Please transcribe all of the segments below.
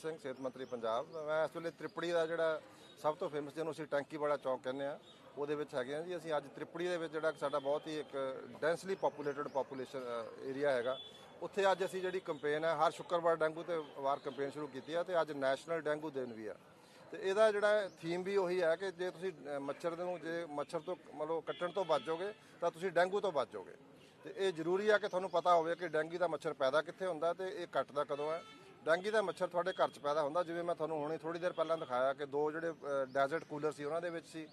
ਸਿੰਘ, ਸਿਹਤ ਮੰਤਰੀ ਪੰਜਾਬ। ਮੈਂ ਇਸ ਵੇਲੇ ਤ੍ਰਿਪੜੀ ਦਾ ਜਿਹੜਾ ਸਭ ਤੋਂ ਫੇਮਸ ਜਿਹਨੂੰ ਅਸੀਂ ਟੈਂਕੀ ਵਾਲਾ ਚੌਕ ਕਹਿੰਦੇ ਆ ਉਹਦੇ ਵਿੱਚ ਹੈਗੇ ਆ ਜੀ। ਅਸੀਂ ਅੱਜ ਤ੍ਰਿਪੜੀ ਦੇ ਵਿੱਚ ਜਿਹੜਾ ਸਾਡਾ ਬਹੁਤ ਹੀ ਇੱਕ ਡੈਂਸਲੀ ਪੋਪੂਲੇਟਡ ਪੋਪੂਲੇਸ਼ਨ ਏਰੀਆ ਹੈਗਾ। ਉੱਥੇ ਅੱਜ ਅਸੀਂ ਜਿਹੜੀ ਕੰਪੇਨ ਹੈ, ਹਰ ਸ਼ੁੱਕਰਵਾਰ ਡੈਂਗੂ ਤੇ ਵਾਰ ਕੰਪੇਨ ਸ਼ੁਰੂ ਕੀਤੀ ਹੈ ਤੇ ਅੱਜ ਨੈਸ਼ਨਲ ਡੈਂਗੂ ਦਿਨ ਵੀ ਆ। ਤੇ ਇਹਦਾ ਜਿਹੜਾ ਥੀਮ ਵੀ ਉਹੀ ਹੈ ਕਿ ਜੇ ਤੁਸੀਂ ਮੱਛਰ ਨੂੰ ਜੇ ਮੱਛਰ ਤੋਂ ਮਤਲਬ ਕੱਟਣ ਤੋਂ ਬਚੋਗੇ, ਤਾਂ ਤੁਸੀਂ ਡੈਂਗੂ ਤੋਂ ਬਚੋਗੇ। ਤੇ ਇਹ ਜ਼ਰੂਰੀ ਆ ਕਿ ਤੁਹਾਨੂੰ ਪਤਾ ਹੋਵੇ ਕਿ ਡੈਂਗੀ ਦਾ ਮੱਛਰ ਪੈਦਾ ਕਿੱਥੇ ਹੁੰਦਾ ਤੇ ਇਹ ਕੱਟਦਾ ਕਦੋਂ ਹੈ। ਡੈਂਗੀ ਦਾ ਮੱਛਰ ਤੁਹਾਡੇ ਘਰ 'ਚ ਪੈਦਾ ਹੁੰਦਾ, ਜਿਵੇਂ ਮੈਂ ਤੁਹਾਨੂੰ ਹੁਣੇ ਥੋੜੀ ਦੇਰ ਪਹਿਲਾਂ ਦਿਖਾਇਆ ਕਿ ਦੋ ਜਿਹੜੇ ਡੈਜ਼ਰਟ ਕੂਲਰ ਸੀ, ਉਹਨਾਂ ਦੇ ਵਿੱਚ ਸੀ,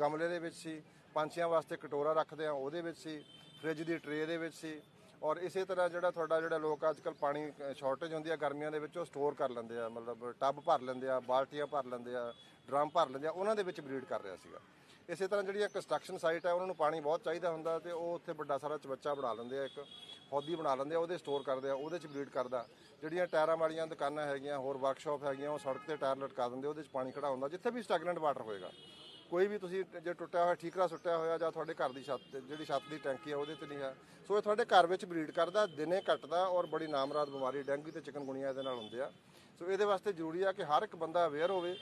ਗਮਲੇ ਦੇ ਵਿੱਚ ਸੀ, ਪੰਛੀਆਂ ਵਾਸਤੇ ਕਟੋਰਾ ਰੱਖਦੇ ਆ, ਉਹਦੇ ਵਿੱਚ ਸੀ ਫ੍ਰਿਜ ਦੀ ਟਰੇ ਦੇ ਵਿੱਚ ਸੀ ਔਰ ਇਸੇ ਤਰ੍ਹਾਂ ਜਿਹੜਾ ਤੁਹਾਡਾ ਜਿਹੜਾ ਲੋਕ ਅੱਜ ਕੱਲ ਪਾਣੀ ਸ਼ਾਰਟੇਜ ਹੁੰਦੀ ਆ, ਗਰਮੀਆਂ ਦੇ ਵਿੱਚ ਉਹ ਸਟੋਰ ਕਰ ਲੈਂਦੇ ਆ, ਮਤਲਬ ਟੱਬ ਭਰ ਲੈਂਦੇ ਆ, ਬਾਲਟੀਆਂ ਭਰ ਲੈਂਦੇ ਆ, ਡਰਮ ਭਰ ਲੈਂਦੇ ਆ, ਉਹਨਾਂ ਦੇ ਵਿੱਚ ਬਰੀਡ ਕਰ ਰਿਹਾ ਸੀਗਾ। ਇਸੇ ਤਰ੍ਹਾਂ ਜਿਹੜੀਆਂ ਕੰਸਟਰਕਸ਼ਨ ਸਾਈਟ ਹੈ ਉਹਨਾਂ ਨੂੰ ਪਾਣੀ ਬਹੁਤ ਚਾਹੀਦਾ ਹੁੰਦਾ ਤੇ ਉਹ ਉੱਥੇ ਵੱਡਾ ਸਾਰਾ ਚਬੱਚਾ ਬਣਾ ਲੈਂਦੇ ਆ, ਇੱਕ ਹੌਦੀ ਬਣਾ ਲੈਂਦੇ ਆ, ਉਹਦੇ ਸਟੋਰ ਕਰਦੇ ਆ, ਉਹਦੇ ਚ ਬਰੀਡ ਕਰਦਾ। ਜਿਹੜੀਆਂ ਟਾਇਰਾਂ ਵਾਲੀਆਂ ਦੁਕਾਨਾਂ ਹੈਗੀਆਂ, ਹੋਰ ਵਰਕਸ਼ਾਪ ਹੈਗੀਆਂ, ਉਹ ਸੜਕ ਤੇ ਟਾਇਰ ਲਟਕਾ ਦਿੰਦੇ, ਉਹਦੇ ਚ ਪਾਣੀ ਖੜਾ ਹੁੰਦਾ, ਜਿੱਥੇ ਵੀ ਸਟੈਗਨੈਂਟ ਵਾਟਰ ਹੋਏਗਾ। ਕੋਈ ਵੀ ਤੁਸੀਂ ਜੇ ਟੁੱਟਿਆ ਹੋਇਆ, ਠੀਕਰਾ ਸੁੱਟਿਆ ਹੋਇਆ ਜਾਂ ਤੁਹਾਡੇ ਘਰ ਦੀ ਛੱਤ ਤੇ- ਜਿਹੜੀ ਛੱਤ ਦੀ ਟੈਂਕੀ ਆ, ਉਹਦੇ ਤੇ ਨਹੀਂ ਹੈ ਸੋ ਇਹ ਤੁਹਾਡੇ ਘਰ ਵਿੱਚ ਬਰੀਡ ਕਰਦਾ, ਦਿਨੇ ਘਟਦਾ ਔਰ ਬੜੀ ਨਾਮਰਾਦ ਬਿਮਾਰੀ, ਡੈਂਗੂ ਤੇ ਚਿਕਨਗੁਨੀਆ ਇਹਦੇ ਨਾਲ ਹੁੰਦੇ ਆ। ਸੋ ਇਹਦੇ ਵਾਸਤੇ ਜ਼ਰੂਰੀ ਆ ਕਿ ਹਰ ਇੱਕ ਬੰਦਾ ਅਵੇਅਰ ਹੋਵੇ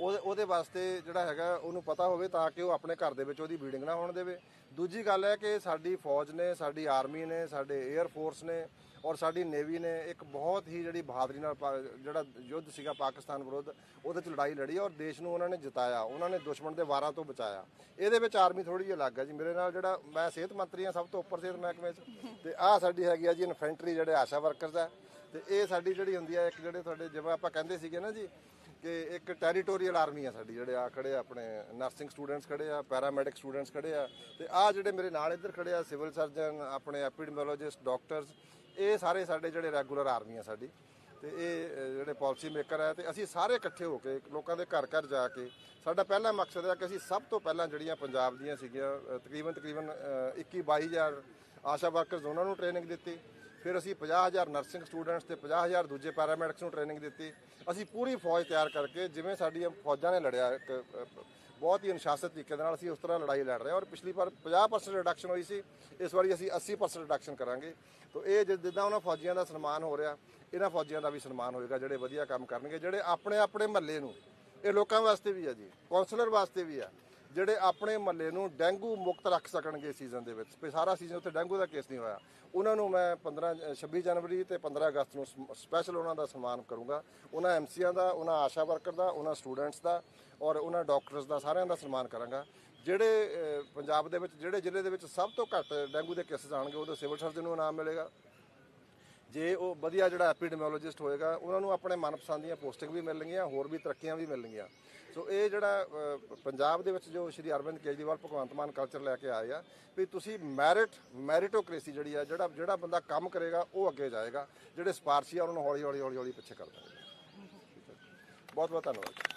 ਉਹਦੇ ਉਹਦੇ ਵਾਸਤੇ ਜਿਹੜਾ ਹੈਗਾ, ਉਹਨੂੰ ਪਤਾ ਹੋਵੇ ਤਾਂ ਕਿ ਉਹ ਆਪਣੇ ਘਰ ਦੇ ਵਿੱਚ ਉਹਦੀ ਬੀਡਿੰਗ ਨਾ ਹੋਣ ਦੇਵੇ। ਦੂਜੀ ਗੱਲ ਹੈ ਕਿ ਸਾਡੀ ਫੌਜ ਨੇ, ਸਾਡੀ ਆਰਮੀ ਨੇ, ਸਾਡੇ 에ਅਰ ਫੋਰਸ ਨੇ ਔਰ ਸਾਡੀ ਨੇਵੀ ਨੇ ਇੱਕ ਬਹੁਤ ਹੀ ਜਿਹੜੀ ਬਹਾਦਰੀ ਨਾਲ ਪਾ- ਜਿਹੜਾ ਯੁੱਧ ਸੀਗਾ ਪਾਕਿਸਤਾਨ ਵਿਰੁੱਧ, ਉਹਦੇ ਚ ਲੜਾਈ ਲੜੀ ਔਰ ਦੇਸ਼ ਨੂੰ ਉਹਨਾਂ ਨੇ ਜਿਤਾਇਆ। ਉਹਨਾਂ ਨੇ ਦੁਸ਼ਮਣ ਦੇ ਵਾਰਾਂ ਤੋਂ ਬਚਾਇਆ। ਇਹਦੇ ਵਿੱਚ ਆਰਮੀ ਥੋੜੀ ਜਿਹੀ ਅਲੱਗ ਹੈ ਜੀ। ਮੇਰੇ ਨਾਲ ਜਿਹੜਾ ਮੈਂ ਸਿਹਤ ਮੰਤਰੀ ਹਾਂ, ਸਭ ਤੋਂ ਉੱਪਰ ਸਿਹਤ ਮਹਿਕਮੇ 'ਚ। ਤੇ ਆਹ ਸਾਡੀ ਹੈਗੀ ਆ ਜੀ ਇਨਫੈਂਟਰੀ ਜਿਹੜੇ ਆਸ਼ਾ ਵਰਕਰਸ ਆ ਤੇ ਇਹ ਸਾਡੀ ਜਿਹੜੀ ਹੁੰਦੀ ਆ ਇੱਕ ਜਿਹੜੇ ਤੁਹਾਡੇ ਜਿਵੇਂ ਆਪਾਂ ਕਹਿੰਦੇ ਸੀਗੇ ਨਾ ਜੀ ਕਿ ਇੱਕ ਟੈਰੀਟੋਰੀਅਲ ਆਰਮੀ ਆ ਸਾਡੀ ਜਿਹੜੇ ਆ ਖੜੇ ਆ ਆਪਣੇ ਨਰਸਿੰਗ ਸਟੂਡੈਂਟਸ ਖੜੇ ਆ ਪੈਰਾਮੈਡਿਕ ਸਟੂਡੈਂਟਸ ਖੜੇ ਆ ਤੇ ਆ ਜਿਹੜੇ ਮੇਰੇ ਨਾਲ ਇੱਧਰ ਖੜੇ ਆ ਸਿਵਲ ਸਰਜਨ ਆਪਣੇ ਐਪੀਡੈਮੋਲੋਜਿਸਟ ਡਾਕਟਰਸ ਇਹ ਸਾਰੇ ਸਾਡੇ ਜਿਹੜੇ ਰੈਗੂਲਰ ਆਰਮੀ ਆ ਸਾਡੀ ਤੇ ਇਹ ਜਿਹੜੇ ਪਾਲਿਸੀ ਮੇਕਰ ਆ ਤੇ ਅਸੀਂ ਸਾਰੇ ਇਕੱਠੇ ਹੋ ਕੇ ਲੋਕਾਂ ਦੇ ਘਰ ਘਰ ਜਾ ਕੇ ਸਾਡਾ ਪਹਿਲਾ ਮਕਸਦ ਹੈ ਕਿ ਅਸੀਂ ਸਭ ਤੋਂ ਪਹਿਲਾਂ ਜਿਹੜੀਆਂ ਪੰਜਾਬ ਦੀਆਂ ਸੀਗੀਆਂ ਅ, ਤਕਰੀਬਨ ਤਕਰੀਬਨ 21 22000 ਆਸ਼ਾ ਵਰਕਰਸ ਉਹਨਾਂ ਨੂੰ ਟ੍ਰੇਨਿੰਗ ਦਿੱਤੀ। ਫਿਰ ਅਸੀਂ 50000 ਨਰਸਿੰਗ ਸਟੂਡੈਂਟਸ ਤੇ 50000 ਦੂਜੇ ਪੈਰਾਮੈਡਿਕਸ ਨੂੰ ਟ੍ਰੇਨਿੰਗ ਦਿੱਤੀ। ਅਸੀਂ ਪੂਰੀ ਫੌਜ ਤਿਆਰ ਕਰਕੇ ਜਿਵੇਂ ਸਾਡੀਆਂ ਫੌਜਾਂ ਨੇ ਲੜਿਆ, ਇੱਕ ਬਹੁਤ ਹੀ ਅਨੁਸ਼ਾਸਿਤ ਤਰੀਕੇ ਦੇ ਨਾਲ ਅਸੀਂ ਉਸ ਤਰ੍ਹਾਂ ਲੜਾਈ ਲੜ ਰਹੇ ਹਾਂ। ਔਰ ਪਿਛਲੀ ਵਾਰ 50% ਰਿਡਕਸ਼ਨ ਹੋਈ ਸੀ, ਇਸ ਵਾਰੀ ਅਸੀਂ 80% ਰਿਡਕਸ਼ਨ ਕਰਾਂਗੇ। ਤੋਂ ਇਹ ਜਿ- ਜਿੱਦਾਂ ਉਹਨਾਂ ਫੌਜੀਆਂ ਦਾ ਸਨਮਾਨ ਹੋ ਰਿਹਾ, ਇਹਨਾਂ ਫੌਜੀਆਂ ਦਾ ਵੀ ਸਨਮਾਨ ਹੋਏਗਾ, ਜਿਹੜੇ ਵਧੀਆ ਕੰਮ ਕਰਨਗੇ, ਜਿਹੜੇ ਆਪਣੇ ਆਪਣੇ ਮਹੱਲੇ ਨੂੰ। ਇਹ ਲੋਕਾਂ ਵਾਸਤੇ ਵੀ ਆ ਜੀ ਕਾਉਂਸਲਰ ਵਾਸਤੇ ਵੀ ਆ। ਜਿਹੜੇ ਆਪਣੇ ਮਹੱਲੇ ਨੂੰ ਡੈਂਗੂ ਮੁਕਤ ਰੱਖ ਸਕਣਗੇ ਸੀਜ਼ਨ ਦੇ ਵਿੱਚ। ਵੀ ਸਾਰਾ ਸੀਜ਼ਨ ਉੱਥੇ ਡੈਂਗੂ ਦਾ ਕੇਸ ਨਹੀਂ ਹੋਇਆ। ਉਹਨਾਂ ਨੂੰ ਮੈਂ 15 ਅ, 26 ਜਨਵਰੀ ਤੇ 15 ਅਗਸਤ ਨੂੰ ਸਪੈਸ਼ਲ ਉਹਨਾਂ ਦਾ ਸਨਮਾਨ ਕਰੂੰਗਾ। ਉਹਨਾਂ ਐਮਸੀਆਂ ਦਾ ਉਹਨਾਂ ਆਸ਼ਾ ਵਰਕਰ ਦਾ ਉਹਨਾਂ ਸਟੂਡੈਂਟਸ ਦਾ ਔਰ ਉਹਨਾਂ ਡਾਕਟਰਸ ਦਾ ਸਾਰਿਆਂ ਦਾ ਸਨਮਾਨ ਕਰਾਂਗਾ। ਜਿਹੜੇ ਪੰਜਾਬ ਦੇ ਵਿੱਚ ਜਿਹੜੇ ਜ਼ਿਲ੍ਹੇ ਦੇ ਵਿੱਚ ਸਭ ਤੋਂ ਘੱਟ ਡੈਂਗੂ ਦੇ ਕੇਸ ਆਣਗੇ ਉਹਦੇ ਸਿਵਲ ਸਰਜਨ ਨੂੰ ਇਨਾਮ ਮਿਲੇਗਾ। ਜੇ ਉਹ ਵਧੀਆ ਜਿਹੜਾ ਐਪੀਡੈਮੋਲੋਜਿਸਟ ਹੋਏਗਾ, ਉਹਨਾਂ ਨੂੰ ਆਪਣੇ ਮਨਪਸੰਦ ਦੀਆਂ ਪੋਸਟਿੰਗ ਵੀ ਮਿਲਣਗੀਆਂ, ਹੋਰ ਵੀ ਤਰੱਕੀਆਂ ਵੀ ਮਿਲਣਗੀਆਂ। ਸੋ ਇਹ ਜਿਹੜਾ ਪੰਜਾਬ ਦੇ ਵਿੱਚ ਜੋ ਸ਼੍ਰੀ ਅਰਵਿੰਦ ਕੇਜਰੀਵਾਲ ਭਗਵੰਤ ਮਾਨ ਕਲਚਰ ਲੈ ਕੇ ਆਏ ਆ, ਵੀ ਤੁਸੀਂ ਮੈਰਿਟ ਮੈਰਿਟੋਕ੍ਰੇਸੀ ਜਿਹੜੀ ਆ, ਜਿਹੜਾ ਜਿਹੜਾ ਬੰਦਾ ਕੰਮ ਕਰੇਗਾ, ਉਹ ਅੱਗੇ ਜਾਏਗਾ, ਜਿਹੜੇ ਸਪਾਰਸ਼ੀ ਆ ਉਹਨਾਂ ਨੂੰ ਹੌਲੀ ਹੌਲੀ ਹੌਲੀ ਹੌਲੀ ਪਿੱਛੇ ਕਰ ਦੇਣਗੇ। ਬਹੁਤ ਬਹੁਤ ਧੰਨਵਾਦ।